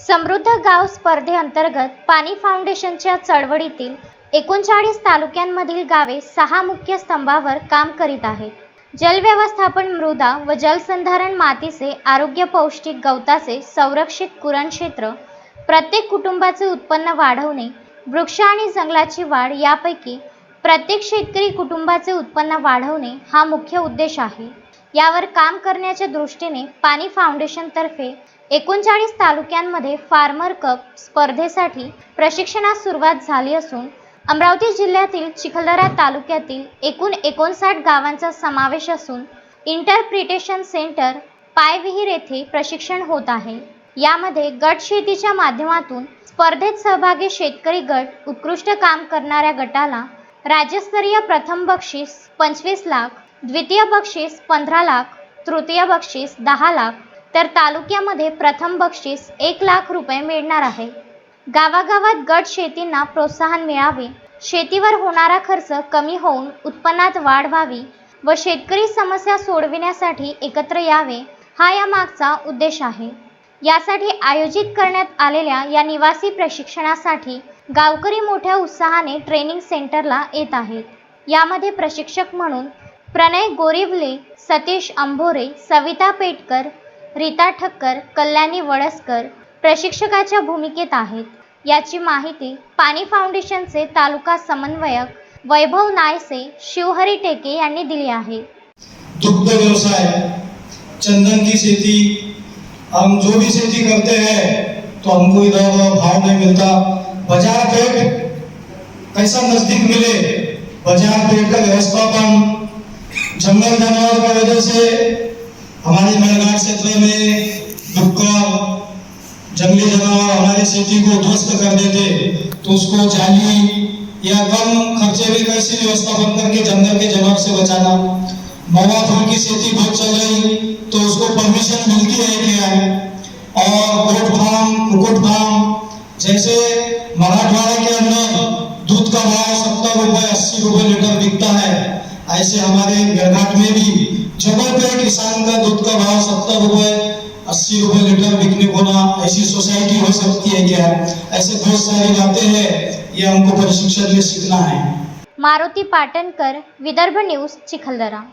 समृद्ध गाव स्पर्धेअंतर्गत पाणी फाउंडेशनच्या चळवळीतील एकोणचाळीस तालुक्यांमधील गावे सहा मुख्य स्तंभावर काम करीत आहेत. जलव्यवस्थापन मृदा व जलसंधारण मातीचे आरोग्य पौष्टिक गवताचे संरक्षित कुरणक्षेत्र प्रत्येक कुटुंबाचे उत्पन्न वाढवणे वृक्ष आणि जंगलाची वाढ यापैकी प्रत्येक शेतकरी कुटुंबाचे उत्पन्न वाढवणे हा मुख्य उद्देश आहे. यावर काम करण्याच्या दृष्टीने पाणी फाउंडेशनतर्फे एकोणचाळीस तालुक्यांमध्ये फार्मर कप स्पर्धेसाठी प्रशिक्षणास सुरुवात झाली असून अमरावती जिल्ह्यातील चिखलदरा तालुक्यातील एकूण एकोणसाठ गावांचा समावेश असून इंटरप्रिटेशन सेंटर पायविहीर येथे प्रशिक्षण होत आहे. यामध्ये गट शेतीच्या माध्यमातून स्पर्धेत सहभागी शेतकरी गट उत्कृष्ट काम करणाऱ्या गटाला राज्यस्तरीय प्रथम बक्षीस पंचवीस लाख द्वितीय बक्षीस पंधरा लाख तृतीय बक्षीस दहा लाख तर तालुक्यामध्ये प्रथम बक्षीस एक लाख रुपये मिळणार आहे. गावागावात गट शेतींना प्रोत्साहन मिळावे शेतीवर होणारा खर्च कमी होऊन उत्पन्नात वाढ व्हावी व शेतकरी समस्या सोडविण्यासाठी एकत्र यावे हा या मागचा उद्देश आहे. यासाठी आयोजित करण्यात आलेल्या या निवासी प्रशिक्षणासाठी गावकरी मोठ्या उत्साहाने ट्रेनिंग सेंटरला येत आहेत. यामध्ये प्रशिक्षक म्हणून प्रणय गोरिवले सतीश अंभोरे सविता पेटकर रीता ठक्कर कल्याणी वळसकर प्रशिक्षकाच्या भूमिकेत आहेत. याची माहिती पाणी फाउंडेशनचे तालुका समन्वयक वैभव नायसे शिवहरी टेके यांनी दिली आहे. दुग्ध व्यवसाय चंदन की खेती हम जो भी खेती करते हैं तो हमको इधर उधर भाव नहीं मिलता। बाजार पेट कैसा नजदीक मिले बाजार पेट का व्यवस्थापन जंगल जानवर की वजह से हमारे मेलघाट क्षेत्र में डुक्कर जंगली जानवर हमारी खेती को ध्वस्त कर देते तो उसको जाली या कम खर्चे में कैसे व्यवस्थापन करके जंगल के जानवर से बचाना। मवा फूल की खेती बहुत चल रही तो उसको परमिशन मिलती है क्या और गोट फार्म, कुकुट फार्म, जैसे मराठवाड़ा के अंदर दूध का भाव सत्तर रुपए ऐसे हमारे गरघाट में भी जगह पे किसान का दूध का भाव सत्तर रुपए, अस्सी रुपए लीटर बिकने को ना ऐसी सोसाइटी हो सकती है क्या? ऐसे बहुत सारी बातें हैं, ये हमको प्रशिक्षण में सीखना है। मारुति पाटनकर, विदर्भ न्यूज़, चिखलदरा।